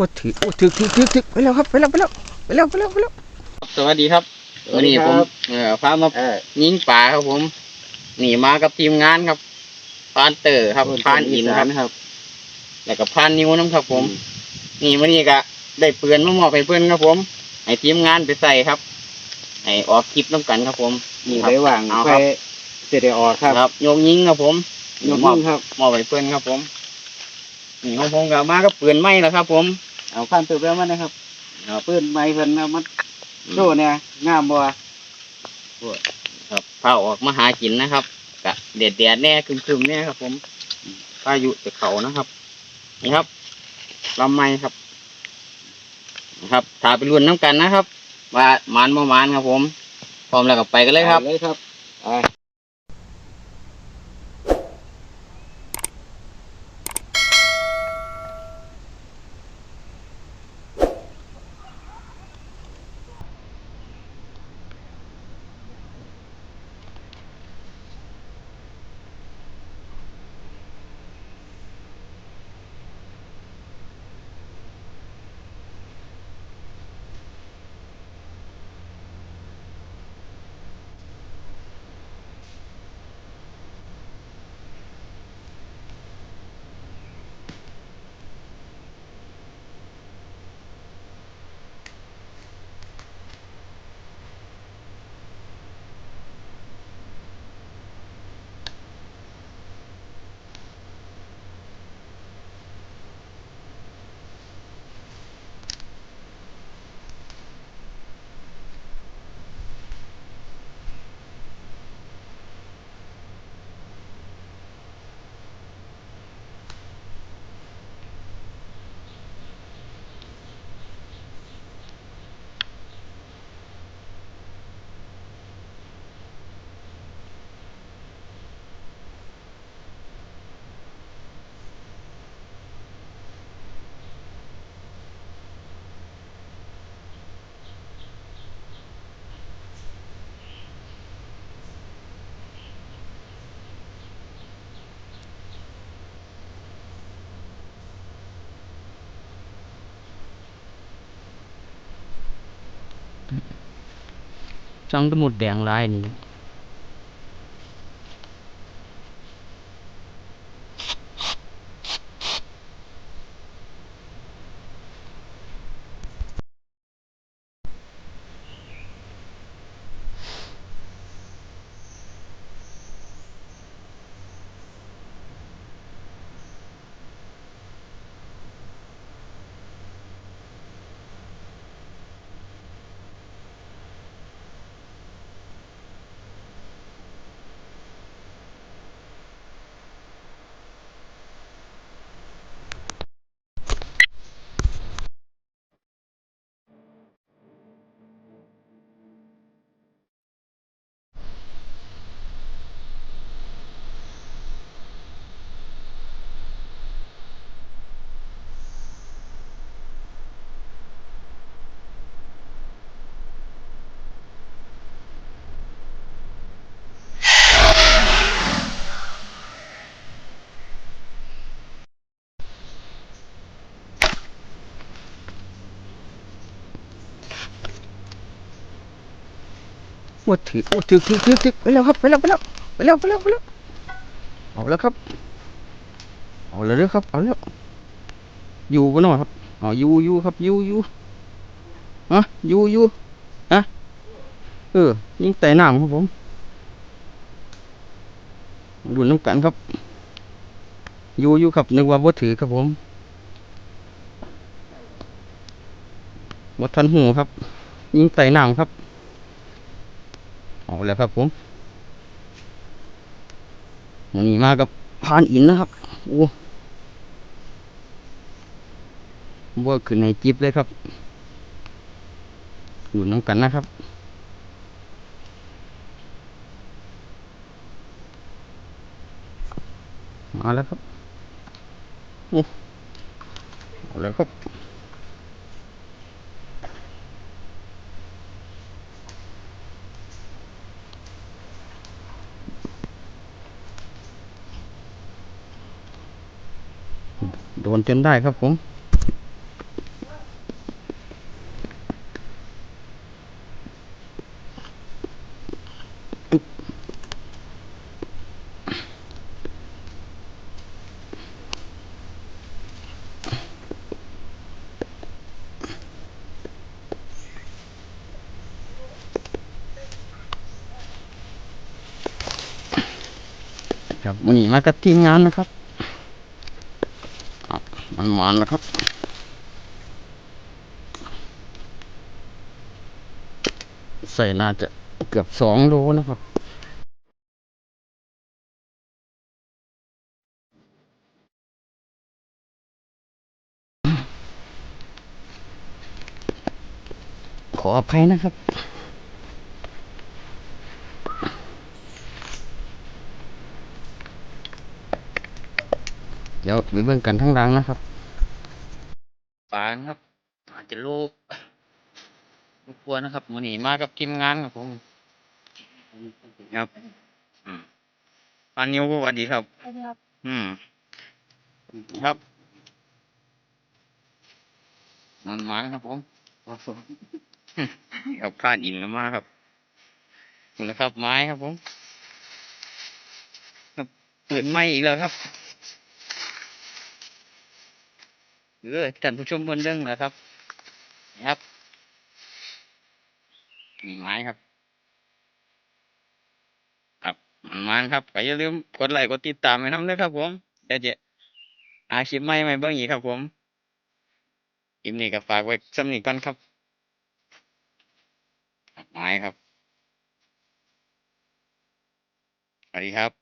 ว่าถือโอ้ถือถือถือถือไปแล้วครับไปแล้วไปแล้วไปแล้วไปแล้วไปแล้วสวัสดีครับสวัวัสนดีนี้คผรัมบเอ่อพามาเออยิงป่าครับผมนี่มากับทีมงานครับพานเตอร์ครับพานอินครับครับแล้วก็พานนิวน้ำครับ ผมนี่วันนี้ก็ได้ปืนมามอบให้เพื่อนครับ ผมให้ทีมงานไปใส่ครับให้ออกคลิปน้ำกันครับ ผมนี่ครับได้ว่างเอาไปครับเสได็จออกครับครับโยกยิงครับ ผมยกมอบมือครับมอบให้เพื่อนครับ ผมนี่ของผมก็มากับปืนไม้แล้วครับ ผม เอาพันตัวแล้วมันนะครับครับปืนไม้เพิ่นเอามันโซ่เนี่ยงามบ่ครับพาออกมาหากินนะครับกะเด็ดแดดๆแน่คึมๆแน่ครับ ผมพายุจะเขานะครับ นี่ครับลำไม้ครับนะครับถ้าไปรุ่นน้ำกันนะครับ ว่าหมานบ่หมานครับผม พร้อมแล้วก็ไปกันเลยครับอาเลยครับ ไปจังตะหมุดแดงลายนี่ ว่าถือโอ้ถือถือถือถือไปแล้วครับไปแล้วไปแล้วไปแล้วไปแล้วไปแล้วเอาแล้วครับเอาแล้วเด้อครับเอาแล้วอยู่กันหน่อยครับอาอยู่อยู่ครับอยู่อยู่ฮะอยู่อยู่ฮะเออยิงแต่น้ำครับผมดูน้ำกันครับอยู่อยู่ครับนึกว่าบ่ถือครับผมบ่ทันหูครับ ยิงใส่น้ำครับ เอาแล้วครับผมวันนี้มากับพานอินนะครับ โอ้เว่าขึ้นในจิบเลยครับอยู่น้ำกันนะครับมาแล้วครับโอ้เอาแล้วครับ โดนจนได้ครับผมครับวันนี้มากับทีมงานนะครับ หวานแล้วครับใส่น่าจะเกือบสองโลนะครับ ขออภัยนะครับ เดี๋ยวไปเบิ่งกันทั้งหล่างนะครับ ปางครับ อาจจะลูกลูกกลัวนะครับวันนี้มากับทีมงานครับผมครับอืมปานนิ้วสวัสดีครับ อืม ครับมันมาครับผมครับพลาดอินแล้วมาครับนี่แหละครับ ไม้ครับผมครับเปิดไม้อีกแล้วครับ เออท่านผู้ชมบนเรื่องนะครับนี่ครับมีไม้ครับ ครับมันมาครับก็อย่าลืมกดไลค์กดติดตามให้น้ำด้วยครับผมเดี๋ยวจะหาคลิปใหม่ใหม่เบิ่งอีกครับผมคลิปนี้ก็ฝากไว้สำนีก่อนครับไม้ครับสวัสดีครับ